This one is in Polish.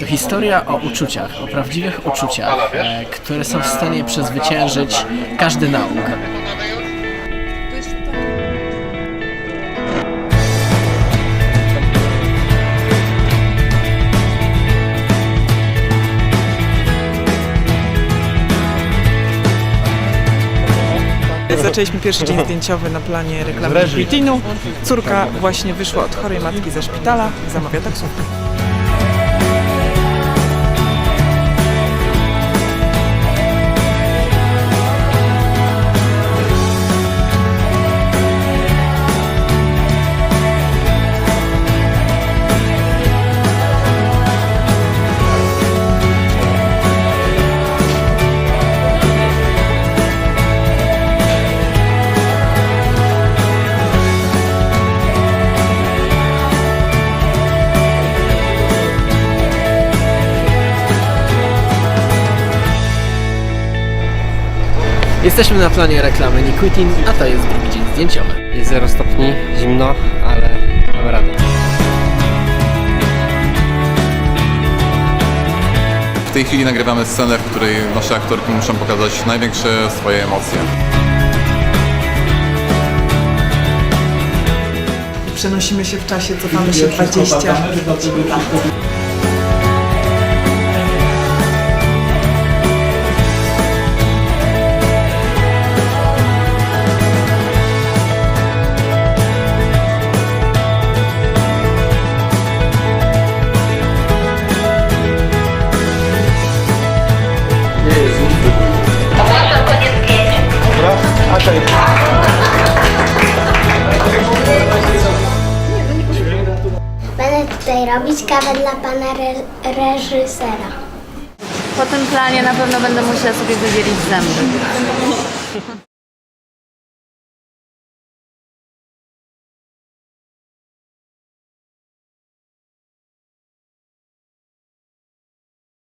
To historia o uczuciach, o prawdziwych uczuciach, e, które są w stanie przezwyciężyć każdy nauk. Zaczęliśmy pierwszy dzień zdjęciowy na planie reklamy Quitinu. Córka właśnie wyszła od chorej matki ze szpitala, zamawia taksówkę. Jesteśmy na planie reklamy Niquitin, a to jest drugi dzień zdjęciowy. Jest 0 stopni, zimno, ale damy radę. W tej chwili nagrywamy scenę, w której nasze aktorki muszą pokazać największe swoje emocje. Przenosimy się w czasie, cofamy się 20 lat. Tutaj robić kawę dla pana re reżysera. Po tym planie na pewno będę musiała sobie wydzielić zęby.